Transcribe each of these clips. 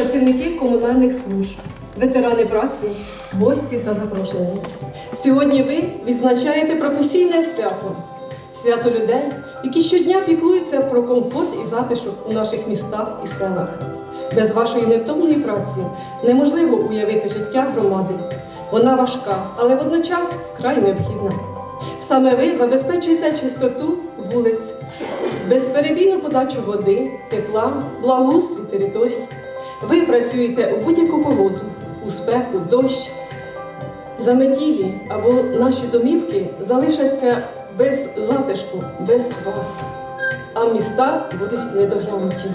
працівники комунальних служб, ветерани праці, гості та запрошені. Сьогодні ви відзначаєте професійне свято, свято людей, які щодня піклуються про комфорт і затишок у наших містах і селах. Без вашої невтомної праці неможливо уявити життя громади. Вона важка, але водночас вкрай необхідна. Саме ви забезпечуєте чистоту вулиць, безперебійну подачу води, тепла, благоустрій територій. Ви працюєте у будь-яку погоду, у спеку, дощ, заметілі або наші домівки залишаться без затишку, без вас, а міста будуть недоглянуті.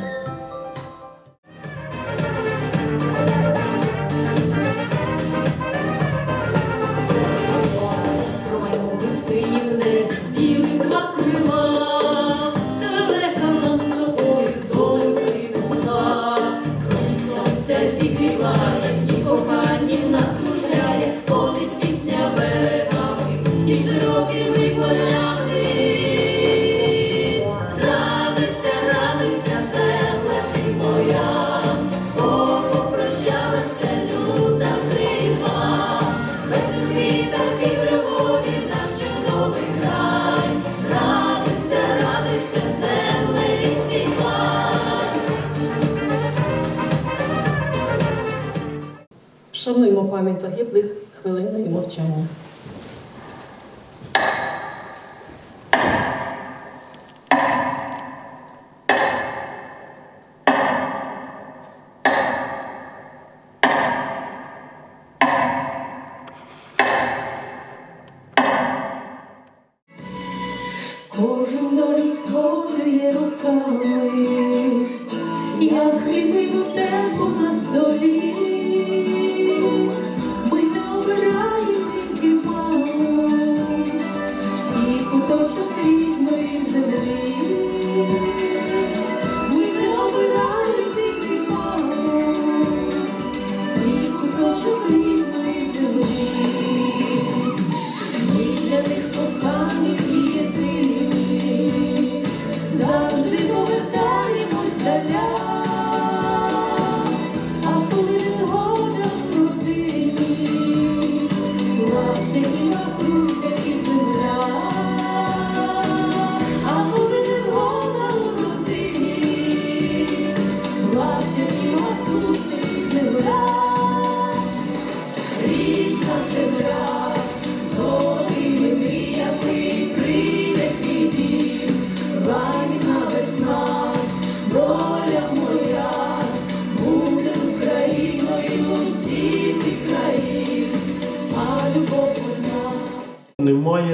Вшануємо пам'ять загиблих хвилиною мовчання.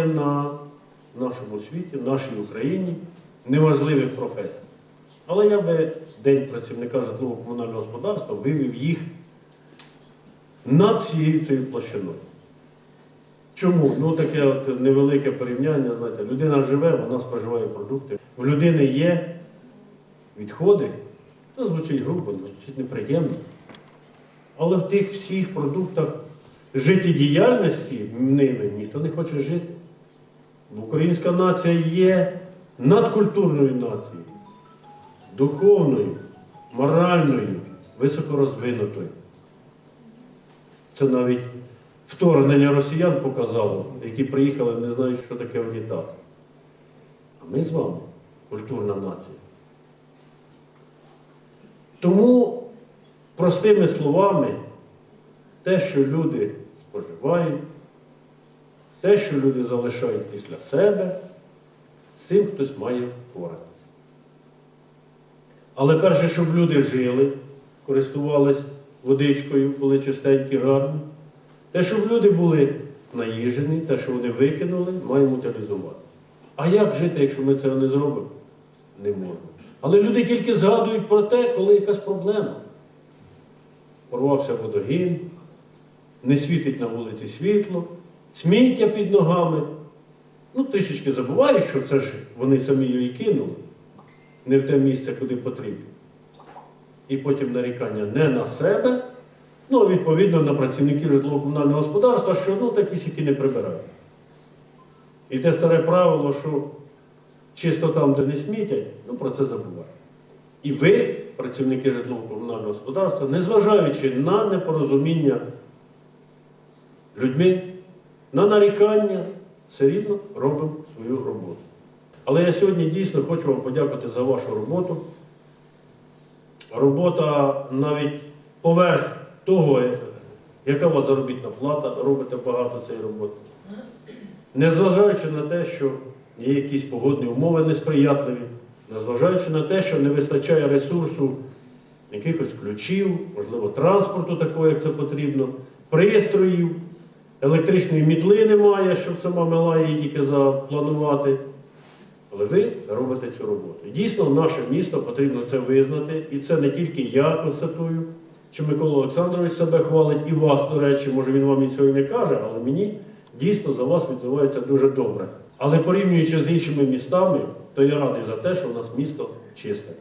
Немає на нашому світі, в нашій Україні неможливих професій. Але я би День працівника житлово-комунального господарства вивів їх над всією цією площиною. Чому? Ну таке от невелике порівняння, знаєте, людина живе, вона споживає продукти. У людини є відходи, це звучить грубо, звучить неприємно. Але в тих всіх продуктах життєдіяльності ними ніхто не хоче жити. Українська нація є надкультурною нацією, духовною, моральною, високорозвинутою. Це навіть вторгнення росіян показало, які приїхали, не знають, що таке унітаз. А ми з вами культурна нація. Тому, простими словами, те, що люди споживають, те, що люди залишають після себе, з цим хтось має впоратися. Але перше, щоб люди жили, користувались водичкою, були чистенькі, гарні, те, щоб люди були наїжені, те, що вони викинули, маємо утилізувати. А як жити, якщо ми цього не зробимо? Не можемо. Але люди тільки згадують про те, коли якась проблема. Порвався водогін, не світить на вулиці світло, сміття під ногами. Ну, трішечки забувають, що це ж вони самі її кинули, не в те місце, куди потрібно. І потім нарікання не на себе, ну, а відповідно на працівників житлово-комунального господарства, що ну, такі сіки не прибирають. І те старе правило, що чисто там, де не смітять, ну про це забувають. І ви працівники житлово-комунального господарства, незважаючи на непорозуміння людьми, на нарікання, все рівно робимо свою роботу. Але я сьогодні дійсно хочу вам подякувати за вашу роботу. Робота навіть поверх того, яка у вас заробітна плата, робите багато цієї роботи. Незважаючи на те, що є якісь погодні умови несприятливі, незважаючи на те, що не вистачає ресурсу якихось ключів, можливо, транспорту такого, як це потрібно, пристроїв, електричної мітли немає, щоб сама мила її тільки запланувати. Але ви робите цю роботу. Дійсно, наше місто потрібно це визнати, і це не тільки я констатую, чи Микола Олександрович себе хвалить, і вас, до речі, може він вам і цього і не каже, але мені дійсно за вас відзивається дуже добре. Але порівнюючи з іншими містами, то я радий за те, що у нас місто чисте.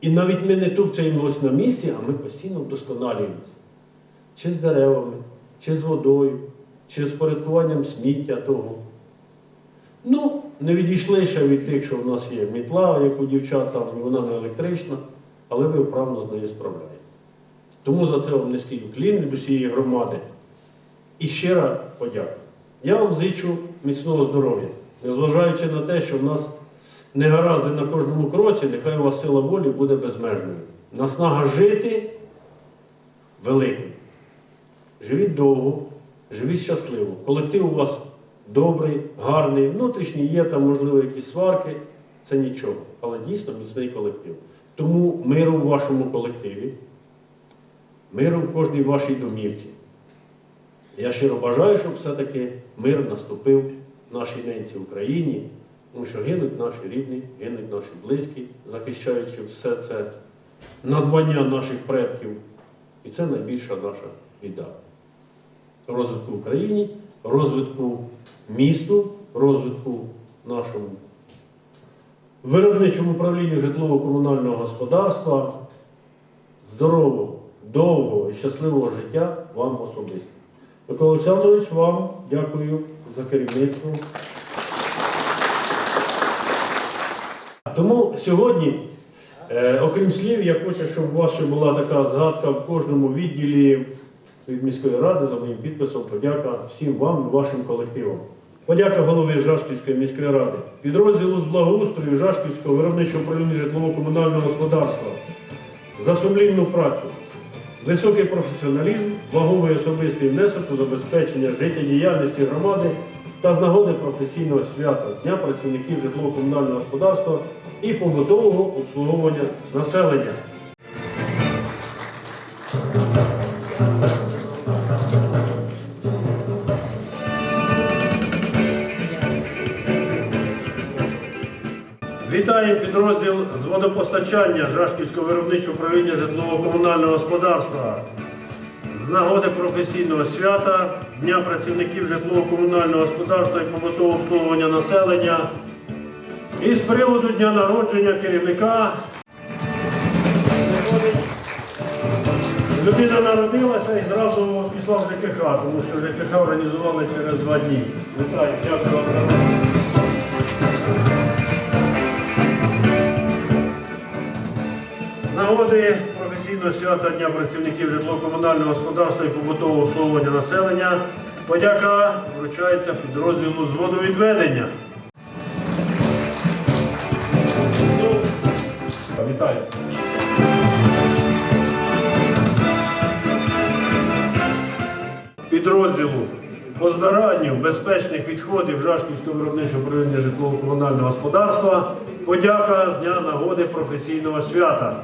І навіть ми не тупцяємось на місці, а ми постійно вдосконалюємося. Чи з деревами, чи з водою, чи з порядкуванням сміття того. Ну, не відійшли ще від тих, що в нас є мітла, як у дівчат, там, вона не електрична, але ви вправно з нею справляєте. Тому за це вам низький уклін від усієї громади. І щира подяка. Я вам зичу міцного здоров'я, незважаючи на те, що в нас негаразди на кожному кроці, нехай у вас сила волі буде безмежною. Наснага жити великою. Живіть довго, живіть щасливо. Колектив у вас добрий, гарний, внутрішній є там, можливо, якісь сварки, це нічого. Але дійсно міцний колектив. Тому миру в вашому колективі, миру в кожній вашій домівці. Я щиро бажаю, щоб все-таки мир наступив в нашій ненці Україні, тому що гинуть наші рідні, гинуть наші близькі, захищаючи все це надбання наших предків. І це найбільша наша біда. Розвитку Україні, розвитку місту, розвитку нашому виробничому управлінню житлово-комунального господарства, здорового, довгого і щасливого життя вам особисто. Микола Олександрович, вам дякую за керівництво. Тому сьогодні, е, окрім слів, я хочу, щоб у вас була така згадка в кожному відділі від міської ради за моїм підписом. Подяка всім вам і вашим колективам. Подяка голові Жашківської міської ради, підрозділу з благоустрою Жашківського виробничого управління житлово-комунального господарства за сумлінну працю, високий професіоналізм, ваговий особистий внесок у забезпечення життєдіяльності громади та з нагоди професійного свята Дня працівників житлово-комунального господарства і побутового обслуговування населення. Підрозділ з водопостачання Жашківського виробничого управління житлово-комунального господарства. З нагоди професійного свята, Дня працівників житлово-комунального господарства і побутового обслуговування населення. І з приводу дня народження керівника. Людина народилася і зразу пішла в ЖКХ, тому що ЖКХ організували через два дні. Вітаю, дякую нагоди професійного свята Дня працівників житлово-комунального господарства і побутового обслуговування населення подяка вручається підрозділу з водовідведення. Вітаю. Підрозділу по збиранню безпечних відходів Жашківського виробничого управління житлово-комунального господарства подяка з дня нагоди професійного свята.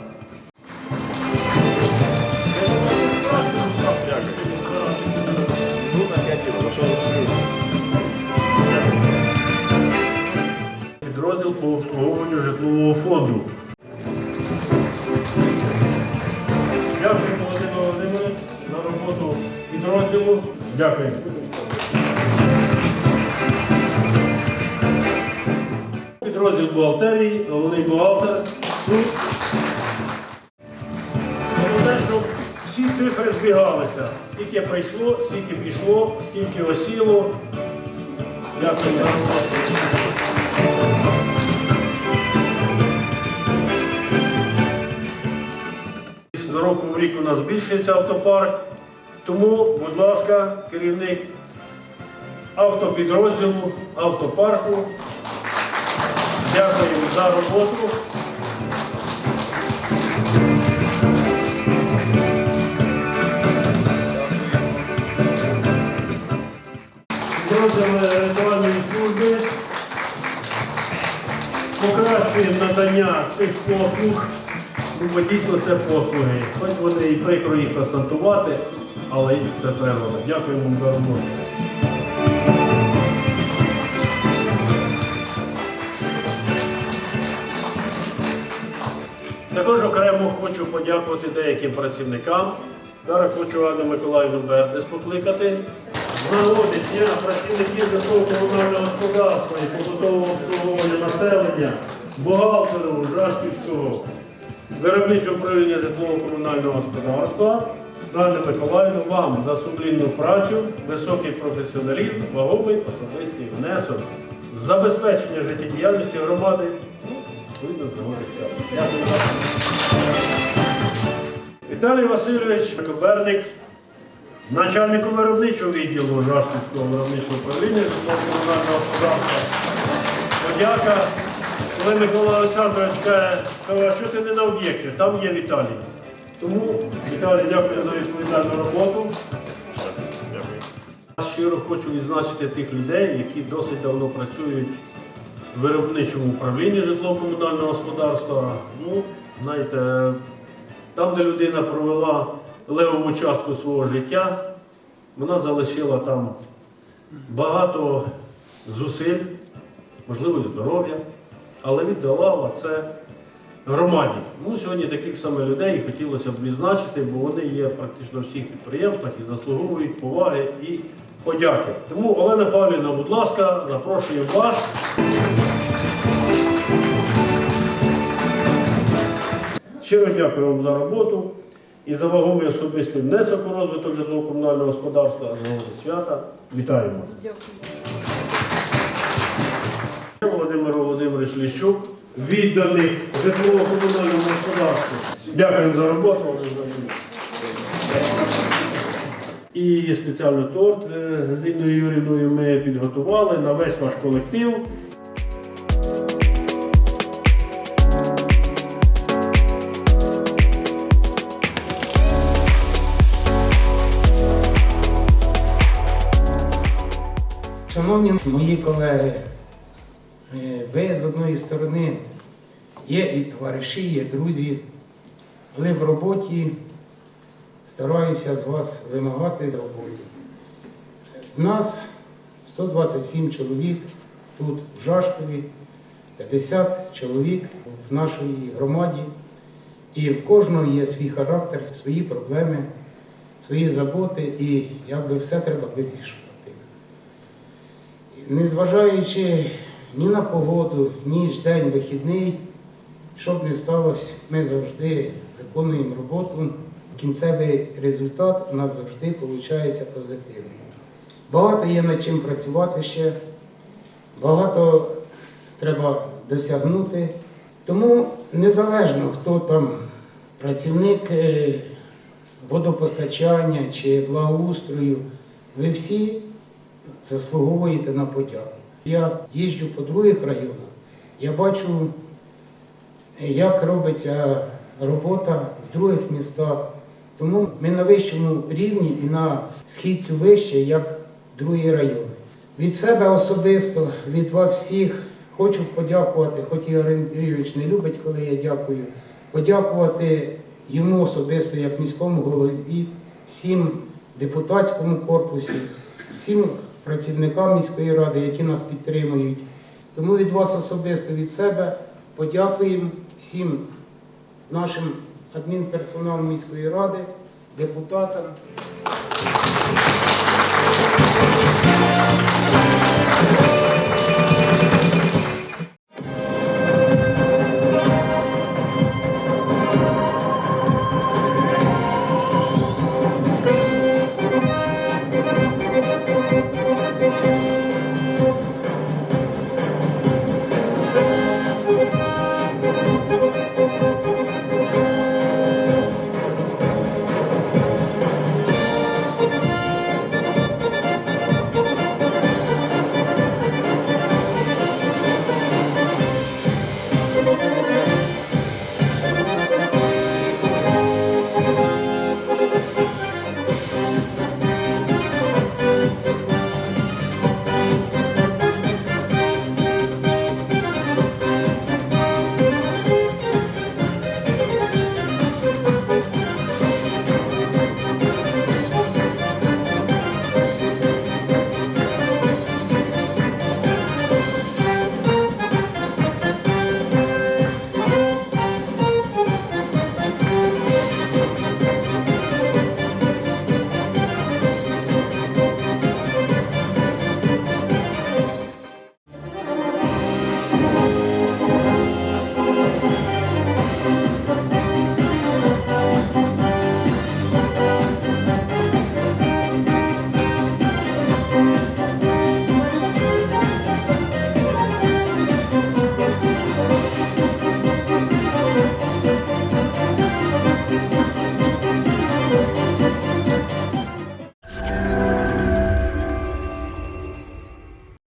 Житлового фонду. Дякую, Володимир Володимирович, за роботу підрозділу. Дякую. Підрозділ бухгалтерії, головний бухгалтер. Всі цифри збігалися. Скільки прийшло, скільки пішло, скільки осіло. Дякую за роботу. Рік у нас збільшується автопарк. Тому, будь ласка, керівник автопідрозділу, автопарку. Дякую за роботу. Підрозділ рятувальної служби покращує надання цих послуг, бо дійсно це послуги. Хоч вони і прикро їх констатувати, але це треба. Дякую вам за роботу. Також окремо хочу подякувати деяким працівникам. Зараз хочу Анну Миколаївну Бердес покликати. З нагоди дня працівників житлово-комунального господарства і побутового обслуговування населення, бухгалтеру Жашківського виробничого управління житлово-комунального господарства. Анна Миколаївна, вам за сумлінну працю, високий професіоналізм, вагомий особистий внесок, забезпечення життєдіяльності громади. Ну, видно. Дякую вам. Віталій Васильович Коберник, начальнику виробничого відділу Жашківського виробничого управління житлово-комунального господарства. Подяка. Коли Микола Олександрович каже, «Кава, що ти не на об'єкті, там є Віталій. Тому, Віталій, дякую за відповідальну роботу. Я Щиро хочу відзначити тих людей, які досить давно працюють в виробничому управлінні житлово-комунального господарства. Ну, знаєте, там, де людина провела левову частку свого життя, вона залишила там багато зусиль, можливо, здоров'я, але віддала це громаді. Ну, сьогодні таких саме людей хотілося б відзначити, бо вони є практично в всіх підприємствах і заслуговують поваги і подяки. Тому, Олена Павлівна, будь ласка, запрошую вас. Щиро дякую вам за роботу і за вагомий особистий внесок у розвиток житлово-комунального господарства з свята. Вітаємо вас. Володимир Володимирович Ліщук, відданий житлово-комунальному господарству. Дякуємо за роботу. І спеціальний торт е, з Інною Юрівною ми підготували на весь ваш колектив. Шановні мої колеги, ви з одної сторони є і товариші, є друзі, але в роботі стараюся з вас вимагати роботи. Нас 127 чоловік тут в Жашкові, 50 чоловік в нашій громаді, і в кожного є свій характер, свої проблеми, свої заботи, і якби все треба вирішувати. Незважаючи ні на погоду, ні день вихідний, що б не сталося, ми завжди виконуємо роботу. Кінцевий результат у нас завжди виходить позитивний. Багато є над чим працювати ще, багато треба досягнути. Тому незалежно, хто там працівник е, водопостачання чи благоустрою, ви всі заслуговуєте на подяку. Я їжджу по других районах, я бачу, як робиться робота в других містах. Тому ми на вищому рівні і на східцю вище, як другі райони. Від себе особисто, від вас всіх хочу подякувати, хоч Ігор Андрійович не любить, коли я дякую, подякувати йому особисто, як міському голові, всім депутатському корпусі, всім працівникам міської ради, які нас підтримують. Тому від вас особисто від себе подякуємо всім нашим адмінперсоналам міської ради, депутатам. Thank.